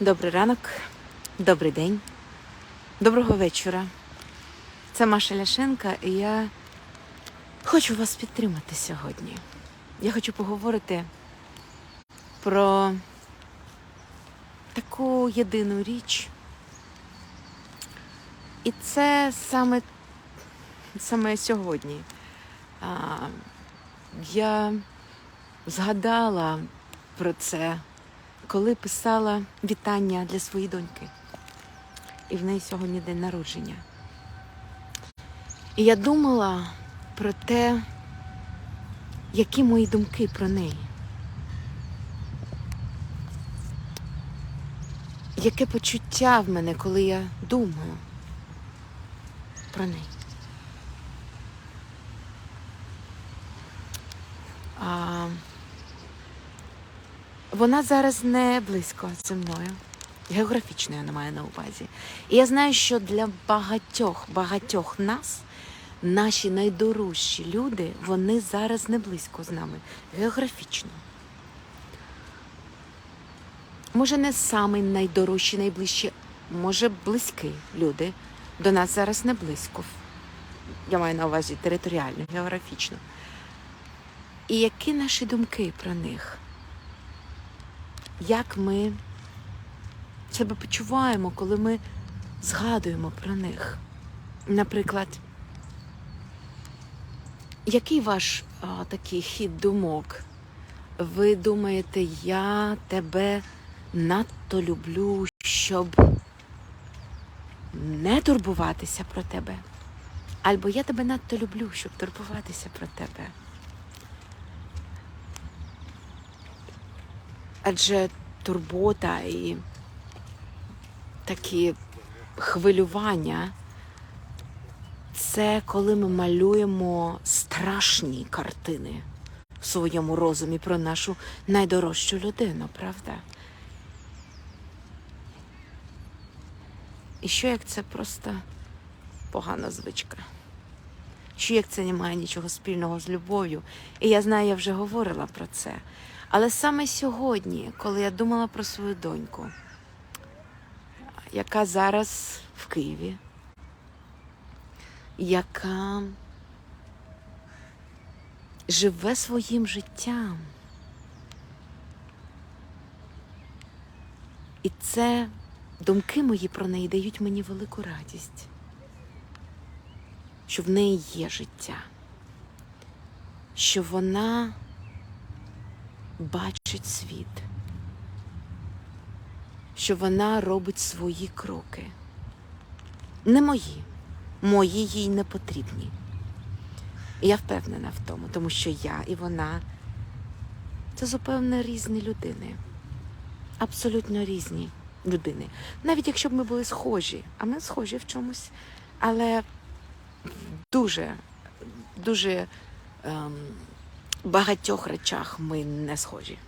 Добрий ранок, добрий день, доброго вечора. Це Маша Ляшенка, і я хочу вас підтримати сьогодні. Я хочу поговорити про таку єдину річ. І це саме, саме сьогодні. А, я згадала про це коли писала вітання для своєї доньки. І в неї сьогодні день народження. І я думала про те, які мої думки про неї. Яке почуття в мене, коли я думаю про неї. А, вона зараз не близько зі мною. Географічно я не маю на увазі. І я знаю, що для багатьох, багатьох нас, наші найдорожчі люди, вони зараз не близько з нами. Географічно. Може, не самий найдорожчі, найближчі, може, близькі люди. До нас зараз не близько. Я маю на увазі територіально, географічно. І які наші думки про них? Як ми себе почуваємо, коли ми згадуємо про них. Наприклад, який ваш а, такий хід думок? Ви думаєте, я тебе надто люблю, щоб не турбуватися про тебе? Або я тебе надто люблю, щоб турбуватися про тебе. Адже турбота і такі хвилювання це коли ми малюємо страшні картини в своєму розумі про нашу найдорожчу людину, правда? І що як це просто погана звичка? Що як це не має нічого спільного з любов'ю? І я знаю, я вже говорила про це. Але саме сьогодні, коли я думала про свою доньку, яка зараз в Києві, яка живе своїм життям. І це думки мої про неї дають мені велику радість, що в неї є життя, що вона бачить світ, що вона робить свої кроки. Не мої, мої їй не потрібні. І я впевнена в тому, тому що я і вона це зупевне різні людини. Абсолютно різні людини. Навіть якщо б ми були схожі, а ми схожі в чомусь, але дуже, дуже ем, багатьох речах ми не схожі.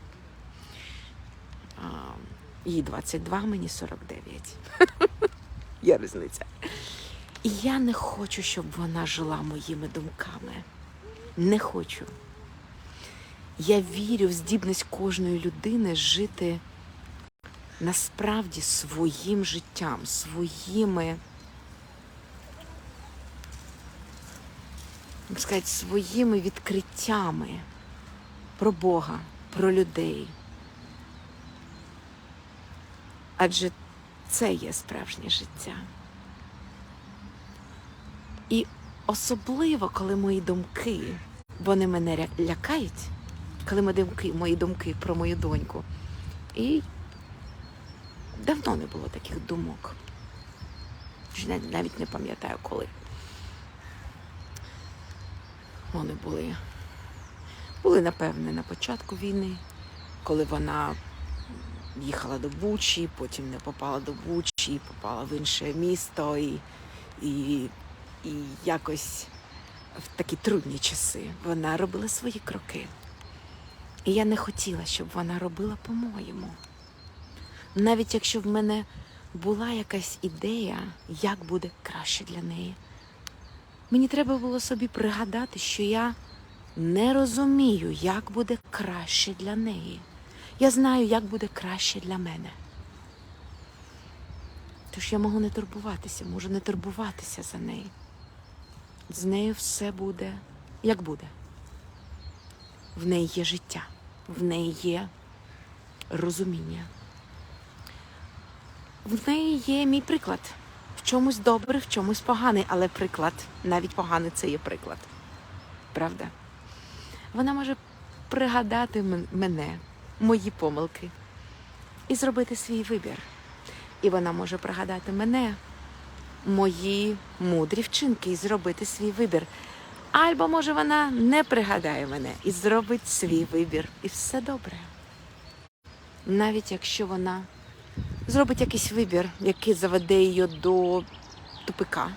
Їй 22, мені 49. Є різниця. І я не хочу, щоб вона жила моїми думками. Не хочу. Я вірю в здібність кожної людини жити насправді своїм життям, своїми. Як сказати, своїми відкриттями про Бога, про людей. Адже це є справжнє життя. І особливо, коли мої думки, вони мене лякають, коли мої думки, мої думки про мою доньку. І давно не було таких думок. Навіть не пам'ятаю коли. Вони були, були, напевне, на початку війни, коли вона їхала до Бучі, потім не попала до Бучі, попала в інше місто і, і, і якось в такі трудні часи вона робила свої кроки. І я не хотіла, щоб вона робила по-моєму. Навіть якщо в мене була якась ідея, як буде краще для неї. Мені треба було собі пригадати, що я не розумію, як буде краще для неї. Я знаю, як буде краще для мене. Тож я можу не турбуватися, можу не турбуватися за неї. З нею все буде, як буде. В неї є життя, в неї є розуміння. В неї є мій приклад. В чомусь добрий, в чомусь поганий, але приклад, навіть поганий це є приклад. Правда? Вона може пригадати мене, мої помилки і зробити свій вибір. І вона може пригадати мене, мої мудрі вчинки і зробити свій вибір. Або може вона не пригадає мене і зробить свій вибір. І все добре. Навіть якщо вона зробить якийсь вибір, який заведе її до тупика,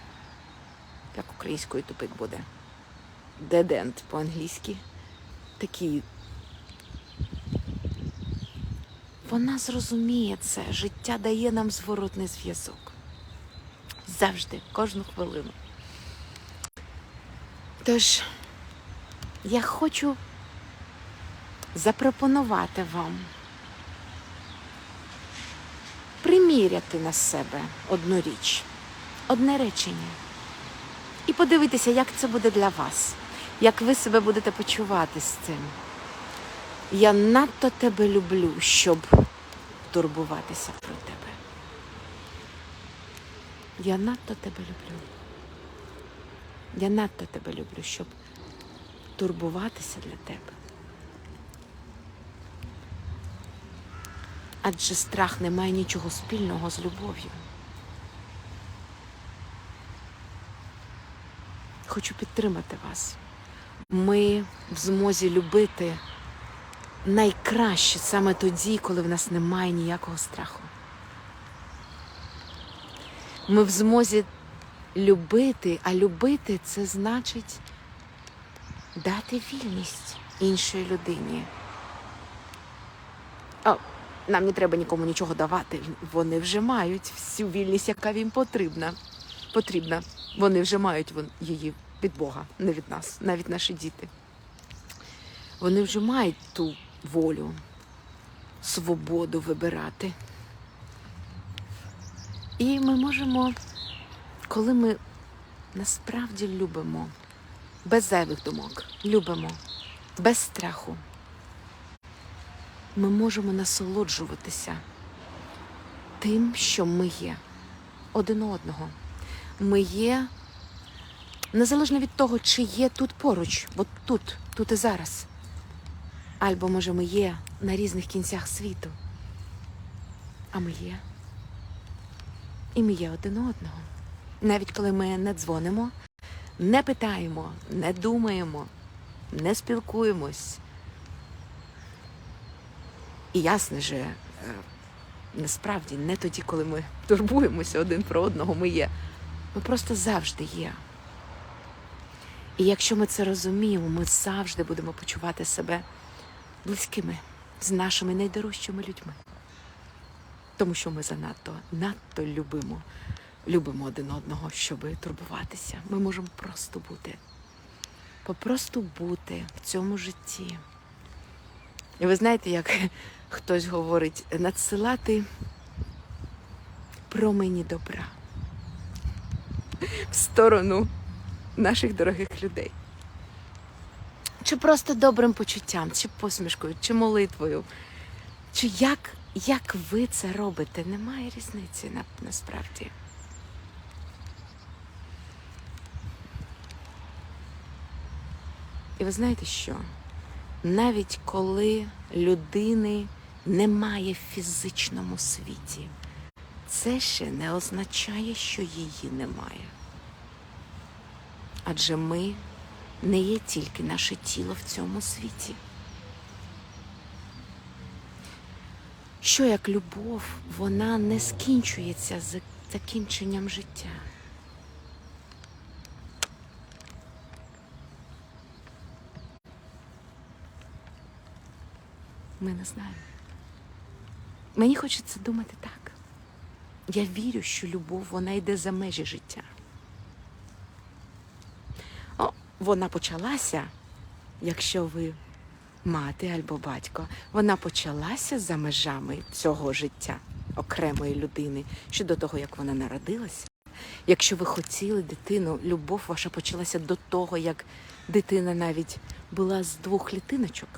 як українською тупик буде. Dead-end по-англійськи. Такий. Вона зрозуміє це. Життя дає нам зворотний зв'язок. Завжди, кожну хвилину. Тож, я хочу запропонувати вам приміряти на себе одну річ, одне речення, і подивитися, як це буде для вас, як ви себе будете почувати з цим. Я надто тебе люблю, щоб турбуватися про тебе. Я надто тебе люблю. Я надто тебе люблю, щоб турбуватися для тебе. Адже страх не має нічого спільного з любов'ю. Хочу підтримати вас. Ми в змозі любити найкраще саме тоді, коли в нас немає ніякого страху. Ми в змозі любити, а любити це значить дати вільність іншій людині. О, нам не треба нікому нічого давати. Вони вже мають всю вільність, яка їм потрібна. Потрібна. Вони вже мають її від Бога, не від нас, навіть наші діти. Вони вже мають ту волю, свободу вибирати. І ми можемо, коли ми насправді любимо, без зайвих думок, любимо, без страху, ми можемо насолоджуватися тим, що ми є один одного. Ми є незалежно від того, чи є тут поруч, от тут, тут і зараз. Або, може, ми є на різних кінцях світу. А ми є. І ми є один одного. Навіть коли ми не дзвонимо, не питаємо, не думаємо, не спілкуємось. І ясно же, е, насправді не тоді, коли ми турбуємося один про одного, ми є. Ми просто завжди є. І якщо ми це розуміємо, ми завжди будемо почувати себе близькими з нашими найдорожчими людьми. Тому що ми занадто надто любимо, любимо один одного, щоб турбуватися. Ми можемо просто бути, попросту бути в цьому житті. І ви знаєте, як хтось говорить, надсилати промені добра в сторону наших дорогих людей. Чи просто добрим почуттям, чи посмішкою, чи молитвою, чи як, як ви це робите, немає різниці на, насправді. І ви знаєте що? Навіть коли людини немає в фізичному світі, це ще не означає, що її немає. Адже ми не є тільки наше тіло в цьому світі. Що як любов, вона не скінчується з закінченням життя. Ми не знаємо. Мені хочеться думати так. Я вірю, що любов вона йде за межі життя. О, вона почалася, якщо ви мати або батько, вона почалася за межами цього життя. окремої людини ще до того, як вона народилася. Якщо ви хотіли дитину, любов ваша почалася до того, як дитина навіть була з двох клітиночок.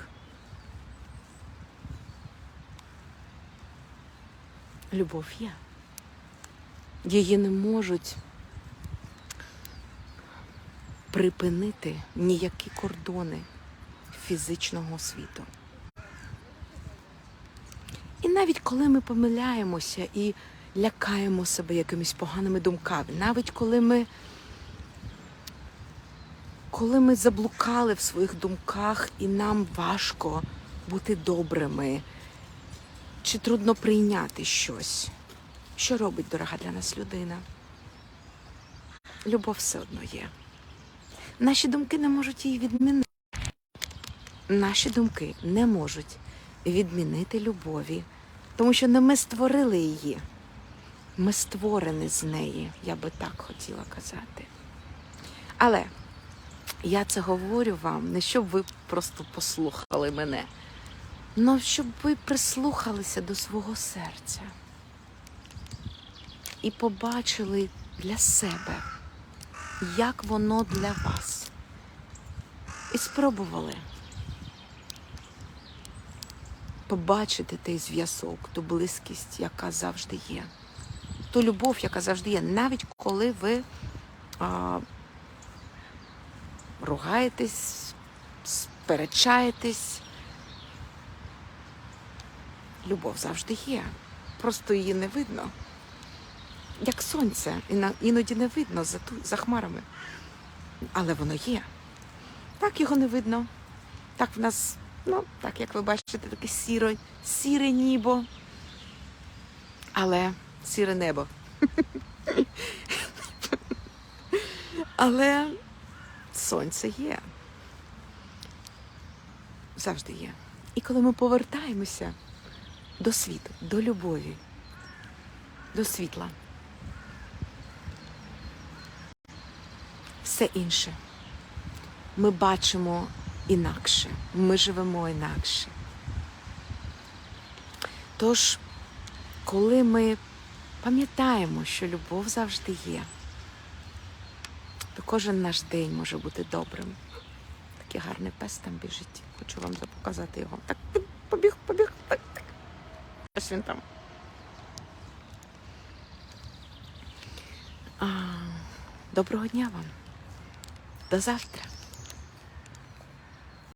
Любов є. Її не можуть припинити ніякі кордони фізичного світу. І навіть коли ми помиляємося і лякаємо себе якимись поганими думками, навіть коли ми, коли ми заблукали в своїх думках і нам важко бути добрими, чи трудно прийняти щось, що робить дорога для нас людина? Любов все одно є. Наші думки не можуть її відмінити. Наші думки не можуть відмінити любові, тому що не ми створили її. Ми створені з неї, я би так хотіла казати. Але я це говорю вам не щоб ви просто послухали мене, але щоб ви прислухалися до свого серця і побачили для себе, як воно для вас. І спробували побачити той зв'язок, ту близькість, яка завжди є, ту любов, яка завжди є, навіть коли ви а, ругаєтесь, сперечаєтесь. Любов завжди є. Просто її не видно. Як сонце, іноді не видно за, ту, за хмарами. Але воно є. Так його не видно. Так в нас, ну, так як ви бачите, таке сіре, сіре небо. Але сіре небо. Але сонце є. Завжди є. І коли ми повертаємося до світу, до любові, до світла, все інше ми бачимо інакше, ми живемо інакше. Тож, коли ми пам'ятаємо, що любов завжди є, то кожен наш день може бути добрим. Такий гарний пес там біжить. Хочу вам показати його. Так, побіг, побіг. Так. Ось він там. Доброго дня вам. До завтра.